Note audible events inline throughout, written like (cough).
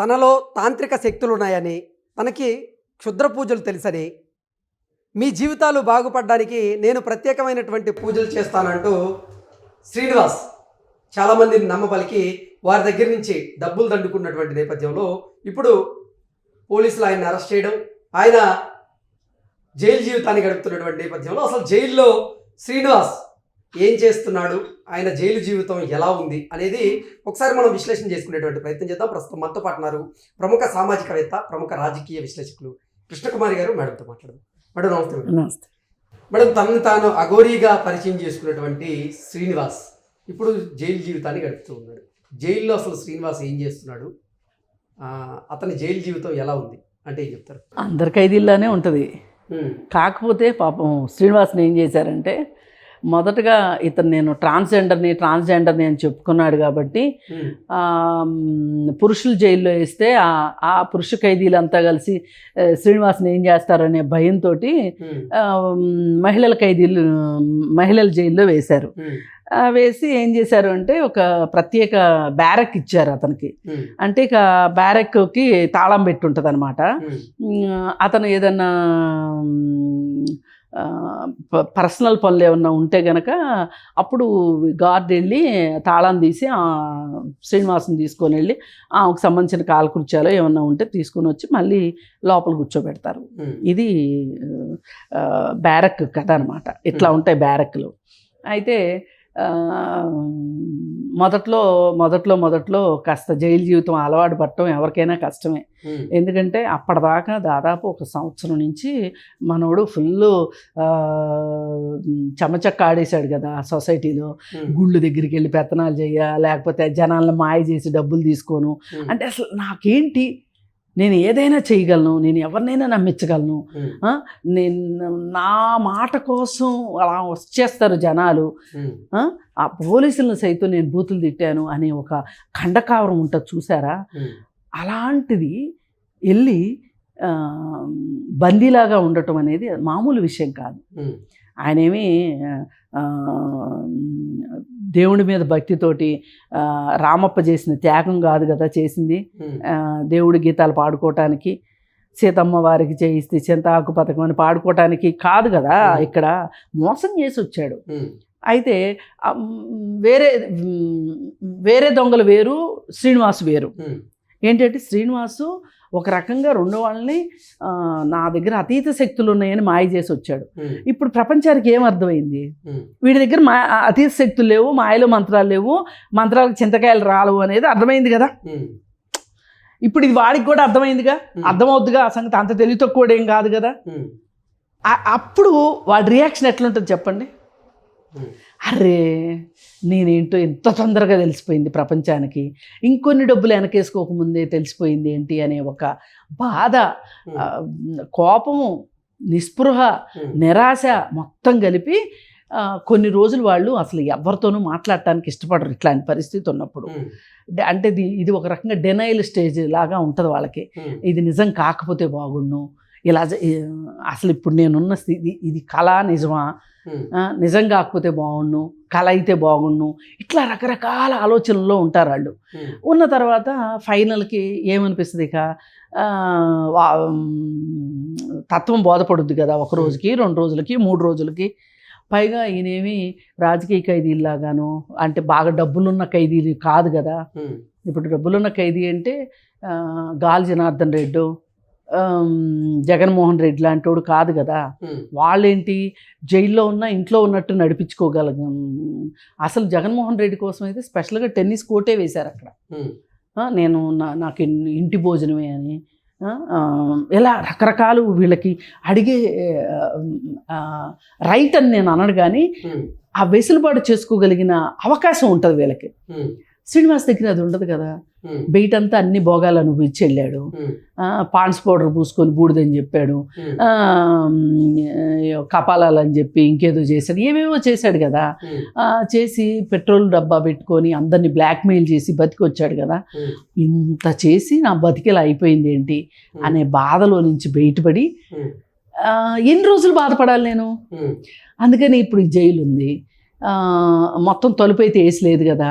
తనలో తాంత్రిక శక్తులు ఉన్నాయని తనకి క్షుద్ర పూజలు తెలుసని మీ జీవితాలు బాగుపడడానికి నేను ప్రత్యేకమైనటువంటి పూజలు చేస్తానంటూ శ్రీనివాస్ చాలామందిని నమ్మపలికి వారి దగ్గర నుంచి డబ్బులు దండుకున్నటువంటి నేపథ్యంలో ఇప్పుడు పోలీసులు ఆయన అరెస్ట్ చేయడం ఆయన జైలు జీవితాన్ని గడుపుతున్నటువంటి నేపథ్యంలో అసలు జైల్లో శ్రీనివాస్ ఏం చేస్తున్నాడు ఆయన జైలు జీవితం ఎలా ఉంది అనేది ఒకసారి మనం విశ్లేషణ చేసుకునేటువంటి ప్రయత్నం చేద్దాం ప్రస్తుతం మనతో పాటున్నారు ప్రముఖ సామాజికవేత్త ప్రముఖ రాజకీయ విశ్లేషకులు కృష్ణకుమారి గారు మేడంతో మాట్లాడదాం మేడం నమస్తే నమస్తే మేడం తనను తాను అఘోరీగా పరిచయం చేసుకున్నటువంటి శ్రీనివాస్ ఇప్పుడు జైలు జీవితాన్ని గడుపుతూ ఉన్నాడు జైల్లో అసలు శ్రీనివాస్ ఏం చేస్తున్నాడు అతని జైలు జీవితం ఎలా ఉంది అంటే ఏం చెప్తారు అందరి ఖైదీల్లానే ఉంటుంది కాకపోతే పాపం శ్రీనివాస్ని ఏం చేశారంటే మొదటగా ఇతను నేను ట్రాన్స్జెండర్ని ట్రాన్స్జెండర్ని అని చెప్పుకున్నాడు కాబట్టి hmm. పురుషులు జైల్లో వేస్తే ఆ పురుష ఖైదీలంతా కలిసి శ్రీనివాస్ని ఏం చేస్తారనే భయంతో hmm. మహిళల ఖైదీలు మహిళల జైల్లో వేశారు hmm. వేసి ఏం చేశారు అంటే ఒక ప్రత్యేక బ్యారక్ ఇచ్చారు అతనికి అంటే ఇక బ్యారక్కి తాళం ఉంటుంది అనమాట అతను ఏదన్నా పర్సనల్ పనులు ఏమన్నా ఉంటే గనక అప్పుడు గార్డ్ వెళ్ళి తాళాన్ని తీసి శ్రీనివాసం తీసుకొని వెళ్ళి ఆమెకు సంబంధించిన కాలకృత్యాలు ఏమన్నా ఉంటే తీసుకొని వచ్చి మళ్ళీ లోపల కూర్చోబెడతారు ఇది బ్యారక్ కథ అనమాట ఇట్లా ఉంటాయి బ్యారక్లు అయితే మొదట్లో మొదట్లో మొదట్లో కాస్త జైలు జీవితం అలవాటు పడటం ఎవరికైనా కష్టమే ఎందుకంటే అప్పటిదాకా దాదాపు ఒక సంవత్సరం నుంచి మనోడు ఫుల్ చెమచక్క ఆడేశాడు కదా సొసైటీలో గుళ్ళు దగ్గరికి వెళ్ళి పెత్తనాలు చేయ లేకపోతే జనాలను మాయ చేసి డబ్బులు తీసుకోను అంటే అసలు నాకేంటి నేను ఏదైనా చేయగలను నేను ఎవరినైనా నమ్మించగలను నేను నా మాట కోసం అలా వచ్చేస్తారు జనాలు ఆ పోలీసులను సైతం నేను బూతులు తిట్టాను అనే ఒక ఖండకావరం ఉంటుంది చూసారా అలాంటిది వెళ్ళి బందీలాగా ఉండటం అనేది మామూలు విషయం కాదు ఆయనేమి దేవుడి మీద భక్తితోటి రామప్ప చేసిన త్యాగం కాదు కదా చేసింది దేవుడి గీతాలు పాడుకోవటానికి సీతమ్మ వారికి చేయిస్తే చింతాకు పథకం అని పాడుకోవటానికి కాదు కదా ఇక్కడ మోసం చేసి వచ్చాడు అయితే వేరే వేరే దొంగలు వేరు శ్రీనివాస్ వేరు ఏంటంటే శ్రీనివాసు ఒక రకంగా రెండో వాళ్ళని నా దగ్గర అతీత శక్తులు ఉన్నాయని మాయ చేసి వచ్చాడు ఇప్పుడు ప్రపంచానికి ఏం అర్థమైంది వీడి దగ్గర మా అతీత శక్తులు లేవు మాయలు మంత్రాలు లేవు మంత్రాలకు చింతకాయలు రాలవు అనేది అర్థమైంది కదా ఇప్పుడు ఇది వాడికి కూడా అర్థమైందిగా అర్థమవుద్దిగా ఆ సంగతి అంత తెలివితో కూడా ఏం కాదు కదా అప్పుడు వాడి రియాక్షన్ ఎట్లుంటుంది చెప్పండి అరే నేనేంటో ఎంత తొందరగా తెలిసిపోయింది ప్రపంచానికి ఇంకొన్ని డబ్బులు వెనకేసుకోకముందే తెలిసిపోయింది ఏంటి అనే ఒక బాధ కోపము నిస్పృహ నిరాశ మొత్తం కలిపి కొన్ని రోజులు వాళ్ళు అసలు ఎవరితోనూ మాట్లాడటానికి ఇష్టపడరు ఇట్లాంటి పరిస్థితి ఉన్నప్పుడు అంటే ఇది ఒక రకంగా డెనైల్ స్టేజ్ లాగా ఉంటుంది వాళ్ళకి ఇది నిజం కాకపోతే బాగుండు ఇలా అసలు ఇప్పుడు నేనున్న స్థితి ఇది కళ నిజమా నిజంగా ఆకపోతే బాగుండు కళ అయితే బాగుండు ఇట్లా రకరకాల ఆలోచనల్లో ఉంటారు వాళ్ళు ఉన్న తర్వాత ఫైనల్కి ఏమనిపిస్తుంది ఇక తత్వం బోధపడుద్ది కదా ఒక రోజుకి రెండు రోజులకి మూడు రోజులకి పైగా ఈయనేమి రాజకీయ ఖైదీలాగాను అంటే బాగా డబ్బులున్న ఖైదీలు కాదు కదా ఇప్పుడు డబ్బులున్న ఖైదీ అంటే గాలి జనార్దన్ రెడ్డి జగన్మోహన్ రెడ్డి వాడు కాదు కదా వాళ్ళేంటి జైల్లో ఉన్న ఇంట్లో ఉన్నట్టు నడిపించుకోగలం అసలు జగన్మోహన్ రెడ్డి కోసం అయితే స్పెషల్గా టెన్నిస్ కోర్టే వేశారు అక్కడ నేను నాకు ఇంటి భోజనమే అని ఇలా రకరకాలు వీళ్ళకి అడిగే రైట్ అని నేను అనడు కానీ ఆ వెసులుబాటు చేసుకోగలిగిన అవకాశం ఉంటుంది వీళ్ళకి శ్రీనివాస్ దగ్గర అది ఉండదు కదా బయట అంతా అన్ని భోగాలు అనుభవించి వెళ్ళాడు పాండ్స్ పౌడర్ పూసుకొని బూడిదని చెప్పాడు కపాలాలు అని చెప్పి ఇంకేదో చేశాడు ఏమేమో చేశాడు కదా చేసి పెట్రోల్ డబ్బా పెట్టుకొని అందరినీ బ్లాక్మెయిల్ చేసి బతికొచ్చాడు కదా ఇంత చేసి నా బతికేలా అయిపోయింది ఏంటి అనే బాధలో నుంచి బయటపడి ఎన్ని రోజులు బాధపడాలి నేను అందుకని ఇప్పుడు జైలు ఉంది మొత్తం తలుపు అయితే వేసలేదు కదా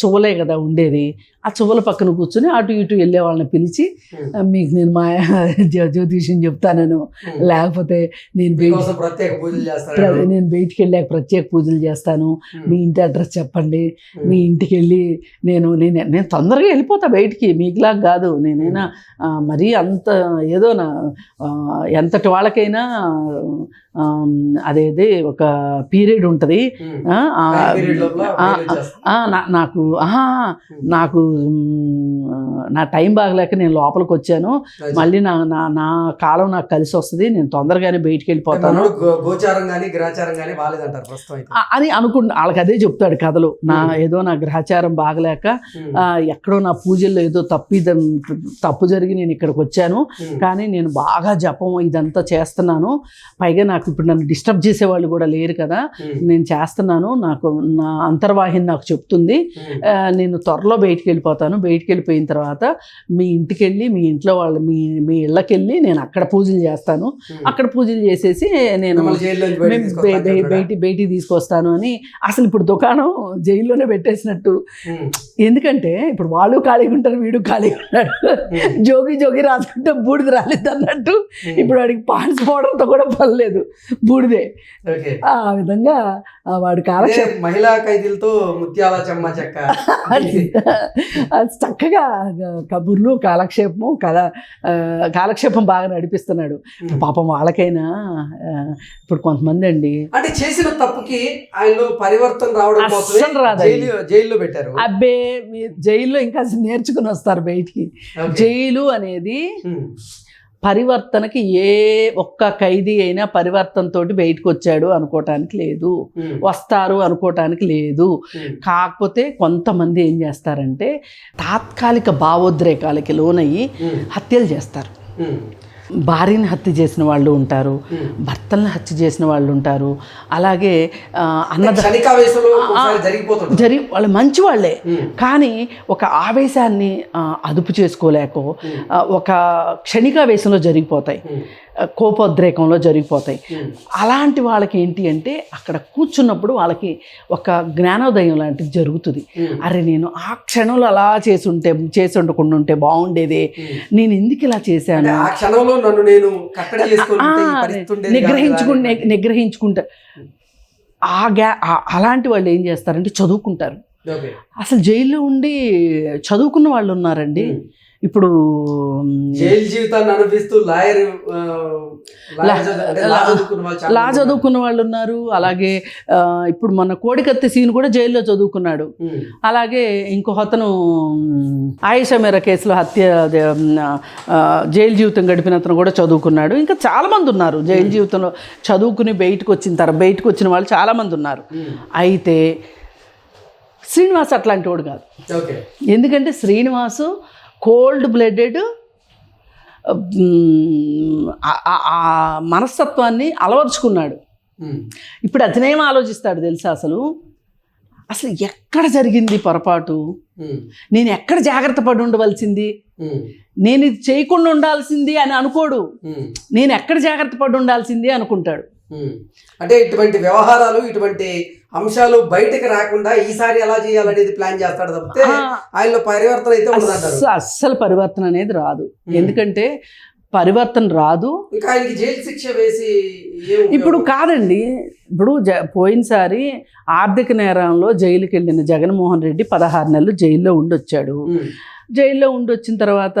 చువలే కదా ఉండేది ఆ చువల పక్కన కూర్చొని అటు ఇటు వెళ్ళే వాళ్ళని పిలిచి మీకు నేను మా (laughs) జ్యోతిషం చెప్తానను లేకపోతే నేను నేను బయటికి వెళ్ళాక ప్రత్యేక పూజలు చేస్తాను మీ ఇంటి అడ్రస్ చెప్పండి మీ ఇంటికి వెళ్ళి నేను నేను నేను తొందరగా వెళ్ళిపోతా బయటికి మీకులా కాదు నేనైనా మరీ అంత ఏదో నా ఎంతటి వాళ్ళకైనా అదేది ఒక పీరియడ్ ఉంటుంది నాకు ఆహా నాకు నా టైం బాగలేక నేను లోపలికి వచ్చాను మళ్ళీ నా నా నా కాలం నాకు కలిసి వస్తుంది నేను తొందరగానే బయటికి వెళ్ళిపోతాను గోచారం కానీ గ్రహచారం కానీ బాగాలేదంటారు అని అనుకుంటా వాళ్ళకి అదే చెప్తాడు కథలు నా ఏదో నా గ్రహచారం బాగలేక ఎక్కడో నా పూజల్లో ఏదో తప్పి తప్పు జరిగి నేను ఇక్కడికి వచ్చాను కానీ నేను బాగా జపం ఇదంతా చేస్తున్నాను పైగా నాకు ఇప్పుడు నన్ను డిస్టర్బ్ చేసే వాళ్ళు కూడా లేరు కదా నేను చేస్తున్నాను చేస్తున్నాను నాకు నా అంతర్వాహిని నాకు చెప్తుంది hmm. నేను త్వరలో బయటికి వెళ్ళిపోతాను బయటికి వెళ్ళిపోయిన తర్వాత మీ ఇంటికి వెళ్ళి మీ ఇంట్లో వాళ్ళు మీ మీ ఇళ్ళకి వెళ్ళి నేను అక్కడ పూజలు చేస్తాను hmm. అక్కడ పూజలు చేసేసి నేను బయటి బయటికి తీసుకొస్తాను అని అసలు ఇప్పుడు దుకాణం జైల్లోనే పెట్టేసినట్టు hmm. ఎందుకంటే ఇప్పుడు వాళ్ళు ఖాళీగా ఉంటారు వీడు ఖాళీగా ఉంటాడు జోగి జోగి రాసుకుంటే బూడిద రాలేదు అన్నట్టు ఇప్పుడు వాడికి పాన్స్ పోవడంతో కూడా పర్లేదు బూడిదే ఆ విధంగా వాడు కాలక్షేపం మహిళా ఖైదీలతో ముత్యాల చెమ్మ చెక్క చక్కగా కబుర్లు కాలక్షేపము కళ కాలక్షేపం బాగా నడిపిస్తున్నాడు పాపం వాళ్ళకైనా ఇప్పుడు కొంతమంది అండి అంటే చేసిన తప్పుకి ఆయన పరివర్తన రావడం జైల్లో పెట్టారు అబ్బే జైల్లో ఇంకా నేర్చుకుని వస్తారు బయటికి జైలు అనేది పరివర్తనకి ఏ ఒక్క ఖైదీ అయినా పరివర్తనతో బయటకు వచ్చాడు అనుకోవటానికి లేదు వస్తారు అనుకోవటానికి లేదు కాకపోతే కొంతమంది ఏం చేస్తారంటే తాత్కాలిక భావోద్రేకాలకి లోనయ్యి హత్యలు చేస్తారు భార్యని హత్య చేసిన వాళ్ళు ఉంటారు భర్తలను హత్య చేసిన వాళ్ళు ఉంటారు అలాగే అన్న జరిగి వాళ్ళు మంచి వాళ్ళే కానీ ఒక ఆవేశాన్ని అదుపు చేసుకోలేకో ఒక క్షణికావేశంలో జరిగిపోతాయి కోపోద్రేకంలో జరిగిపోతాయి hmm. అలాంటి వాళ్ళకి ఏంటి అంటే అక్కడ కూర్చున్నప్పుడు వాళ్ళకి ఒక జ్ఞానోదయం లాంటిది జరుగుతుంది hmm. అరే నేను ఆ క్షణంలో అలా చేసుంటే చేసి ఉండకుండా ఉంటే బాగుండేదే hmm. నేను ఎందుకు ఇలా చేశాను నిగ్రహించుకుంటే నిగ్రహించుకుంటా ఆ గ్యా అలాంటి వాళ్ళు ఏం చేస్తారంటే చదువుకుంటారు అసలు జైల్లో ఉండి చదువుకున్న వాళ్ళు ఉన్నారండి ఇప్పుడు జైలు జీవితాన్ని అనిపిస్తూ లాయర్ లా చదువుకున్న వాళ్ళు ఉన్నారు అలాగే ఇప్పుడు మన కోడికత్తి సీన్ కూడా జైల్లో చదువుకున్నాడు అలాగే ఇంకో అతను ఆయుషమేర మేర కేసులో హత్య జైలు జీవితం గడిపిన అతను కూడా చదువుకున్నాడు ఇంకా చాలామంది ఉన్నారు జైలు జీవితంలో చదువుకుని బయటకు వచ్చిన తర్వాత బయటకు వచ్చిన వాళ్ళు చాలామంది ఉన్నారు అయితే శ్రీనివాస్ అట్లాంటి వాడు కాదు ఎందుకంటే శ్రీనివాసు కోల్డ్ బ్లడెడ్ మనస్తత్వాన్ని అలవరుచుకున్నాడు ఇప్పుడు అతనేం ఆలోచిస్తాడు తెలుసా అసలు అసలు ఎక్కడ జరిగింది పొరపాటు నేను ఎక్కడ జాగ్రత్త పడి ఉండవలసింది నేను ఇది చేయకుండా ఉండాల్సింది అని అనుకోడు నేను ఎక్కడ జాగ్రత్త పడి ఉండాల్సింది అనుకుంటాడు అంటే ఇటువంటి వ్యవహారాలు ఇటువంటి అంశాలు బయటకు రాకుండా ఈసారి ఎలా చేయాలనేది ప్లాన్ చేస్తాడు తప్పితే ఆయనలో పరివర్తన అయితే ఉండదు అస్సలు పరివర్తన అనేది రాదు ఎందుకంటే పరివర్తన రాదు ఆయనకి జైలు శిక్ష వేసి ఇప్పుడు కాదండి ఇప్పుడు జ పోయినసారి ఆర్థిక నేరంలో జైలుకి వెళ్ళిన జగన్మోహన్ రెడ్డి పదహారు నెలలు జైల్లో ఉండొచ్చాడు జైల్లో ఉండొచ్చిన తర్వాత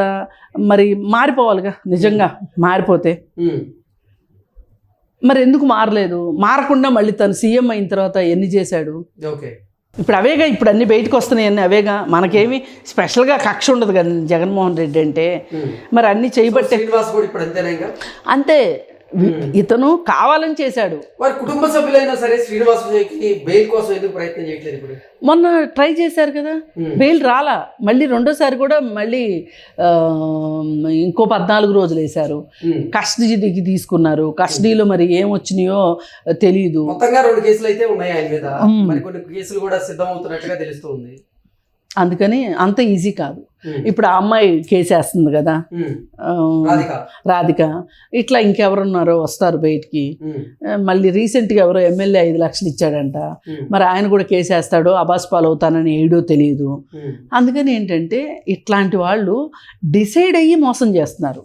మరి మారిపోవాలిగా నిజంగా మారిపోతే మరి ఎందుకు మారలేదు మారకుండా మళ్ళీ తను సీఎం అయిన తర్వాత ఎన్ని చేశాడు ఓకే ఇప్పుడు అవేగా ఇప్పుడు అన్ని బయటకు వస్తున్నాయి అన్ని అవేగా మనకేమి స్పెషల్గా కక్ష ఉండదు కదా జగన్మోహన్ రెడ్డి అంటే మరి అన్ని చేయబట్టే అంతే ఇతను కావాలని చేశాడు కుటుంబ సభ్యులైనా సరే శ్రీనివాస బెయిల్ కోసం ఎందుకు ప్రయత్నం చేయట్లేదు ఇప్పుడు మొన్న ట్రై చేశారు కదా బెయిల్ రాలా మళ్ళీ రెండోసారి కూడా మళ్ళీ ఇంకో పద్నాలుగు రోజులు వేశారు కస్టడీకి తీసుకున్నారు కస్టడీలో మరి ఏం వచ్చినాయో తెలియదు మొత్తంగా రెండు కేసులు అయితే ఉన్నాయి ఆయన మీద మరి కొన్ని కేసులు కూడా సిద్ధమవుతున్నట్టుగా తెలుస్తుంది అందుకని అంత ఈజీ కాదు ఇప్పుడు ఆ అమ్మాయి కేసేస్తుంది కదా రాధిక ఇట్లా ఇంకెవరున్నారో వస్తారు బయటికి మళ్ళీ రీసెంట్గా ఎవరో ఎమ్మెల్యే ఐదు లక్షలు ఇచ్చాడంట మరి ఆయన కూడా కేసేస్తాడు అబాస్ అవుతానని ఏడో తెలియదు అందుకని ఏంటంటే ఇట్లాంటి వాళ్ళు డిసైడ్ అయ్యి మోసం చేస్తున్నారు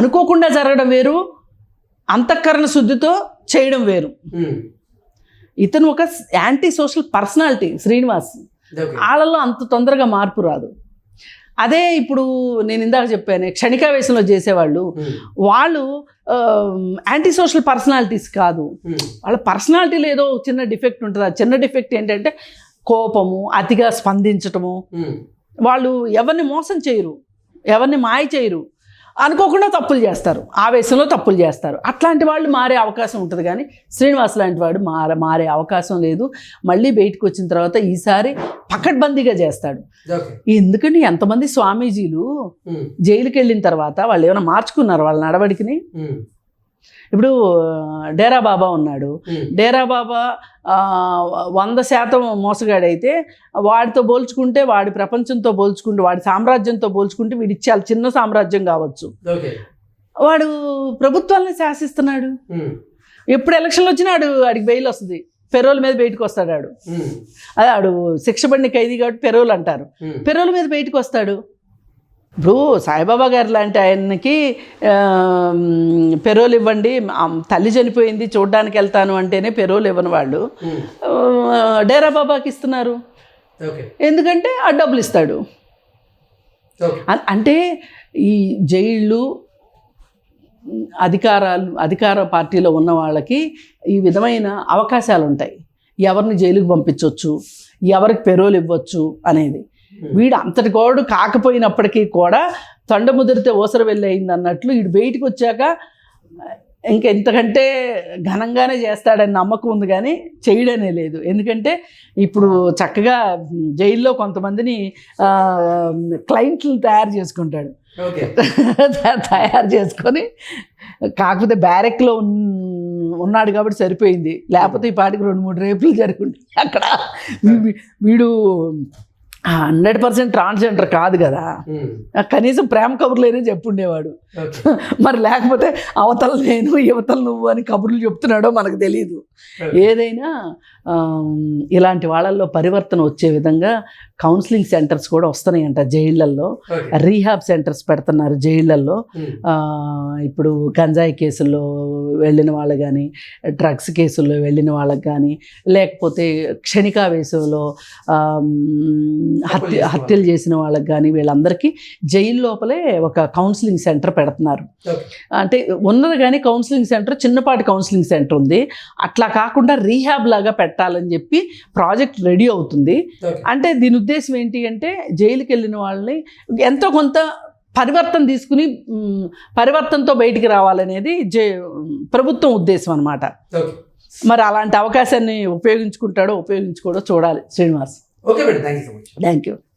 అనుకోకుండా జరగడం వేరు అంతఃకరణ శుద్ధితో చేయడం వేరు ఇతను ఒక యాంటీ సోషల్ పర్సనాలిటీ శ్రీనివాస్ వాళ్ళలో అంత తొందరగా మార్పు రాదు అదే ఇప్పుడు నేను ఇందాక చెప్పాను క్షణికావేశంలో చేసేవాళ్ళు hmm. వాళ్ళు యాంటీ సోషల్ పర్సనాలిటీస్ కాదు hmm. వాళ్ళ పర్సనాలిటీలో ఏదో చిన్న డిఫెక్ట్ ఉంటుంది ఆ చిన్న డిఫెక్ట్ ఏంటంటే కోపము అతిగా స్పందించటము hmm. వాళ్ళు ఎవరిని మోసం చేయరు ఎవరిని మాయ చేయరు అనుకోకుండా తప్పులు చేస్తారు ఆవేశంలో తప్పులు చేస్తారు అట్లాంటి వాళ్ళు మారే అవకాశం ఉంటుంది కానీ శ్రీనివాస్ లాంటి వాడు మార మారే అవకాశం లేదు మళ్ళీ బయటకు వచ్చిన తర్వాత ఈసారి పకడ్బందీగా చేస్తాడు ఎందుకంటే ఎంతమంది స్వామీజీలు జైలుకి వెళ్ళిన తర్వాత వాళ్ళు ఏమైనా మార్చుకున్నారు వాళ్ళ నడవడికిని ఇప్పుడు డేరా బాబా ఉన్నాడు డేరా బాబా వంద శాతం మోసగాడైతే వాడితో పోల్చుకుంటే వాడి ప్రపంచంతో పోల్చుకుంటే వాడి సామ్రాజ్యంతో పోల్చుకుంటే వీడి చాలా చిన్న సామ్రాజ్యం కావచ్చు వాడు ప్రభుత్వాలని శాసిస్తున్నాడు ఎప్పుడు ఎలక్షన్లు వచ్చినాడు వాడికి బెయిల్ వస్తుంది పెరోల్ మీద బయటకు వస్తాడు ఆడు అదే ఆడు శిక్ష పడిన ఖైదీ కాబట్టి పెరోల్ అంటారు పెరోల్ మీద బయటకు వస్తాడు ఇప్పుడు సాయిబాబా గారు లాంటి ఆయనకి పెరోలు ఇవ్వండి తల్లి చనిపోయింది చూడడానికి వెళ్తాను అంటేనే పెరోలు ఇవ్వని వాళ్ళు డేరా బాబాకి ఇస్తున్నారు ఎందుకంటే ఆ డబ్బులు ఇస్తాడు అంటే ఈ జైళ్ళు అధికారాలు అధికార పార్టీలో ఉన్న వాళ్ళకి ఈ విధమైన అవకాశాలు ఉంటాయి ఎవరిని జైలుకు పంపించవచ్చు ఎవరికి పెరోలు ఇవ్వచ్చు అనేది Hmm. వీడు అంతటి గోడు కాకపోయినప్పటికీ కూడా తొండ ముదిరితే ఓసర వెళ్ళయింది అన్నట్లు వీడు బయటకు వచ్చాక ఇంకా ఎంతకంటే ఘనంగానే చేస్తాడని నమ్మకం ఉంది కానీ చేయడనే లేదు ఎందుకంటే ఇప్పుడు చక్కగా జైల్లో కొంతమందిని క్లయింట్లు తయారు చేసుకుంటాడు తయారు చేసుకొని కాకపోతే బ్యారెక్లో ఉన్నాడు కాబట్టి సరిపోయింది లేకపోతే ఈ పాటికి రెండు మూడు రేపులు జరుగుంటాయి అక్కడ hmm. వీడు హండ్రెడ్ పర్సెంట్ ట్రాన్స్జెండర్ కాదు కదా కనీసం ప్రేమ కబుర్లేనే చెప్పుండేవాడు మరి లేకపోతే అవతల నేను యువతలు నువ్వు అని కబుర్లు చెప్తున్నాడో మనకు తెలియదు ఏదైనా ఇలాంటి వాళ్ళల్లో పరివర్తన వచ్చే విధంగా కౌన్సిలింగ్ సెంటర్స్ కూడా వస్తున్నాయంట జైళ్ళల్లో రీహాబ్ సెంటర్స్ పెడుతున్నారు జైళ్ళల్లో ఇప్పుడు గంజాయి కేసుల్లో వెళ్ళిన వాళ్ళు కానీ డ్రగ్స్ కేసుల్లో వెళ్ళిన వాళ్ళకి కానీ లేకపోతే క్షణికావేశంలో హత్య హత్యలు చేసిన వాళ్ళకి కానీ వీళ్ళందరికీ జైలు లోపలే ఒక కౌన్సిలింగ్ సెంటర్ పెడుతున్నారు అంటే ఉన్నది కానీ కౌన్సిలింగ్ సెంటర్ చిన్నపాటి కౌన్సిలింగ్ సెంటర్ ఉంది అట్లా కాకుండా రీహాబ్ లాగా పెట్టాలని చెప్పి ప్రాజెక్ట్ రెడీ అవుతుంది అంటే దీని ఉద్దేశం ఏంటి అంటే జైలుకి వెళ్ళిన వాళ్ళని ఎంతో కొంత పరివర్తన తీసుకుని పరివర్తనతో బయటికి రావాలనేది జే ప్రభుత్వం ఉద్దేశం అనమాట మరి అలాంటి అవకాశాన్ని ఉపయోగించుకుంటాడో ఉపయోగించుకోడో చూడాలి Srinivas Okay, madam. Thank you so much. Thank you.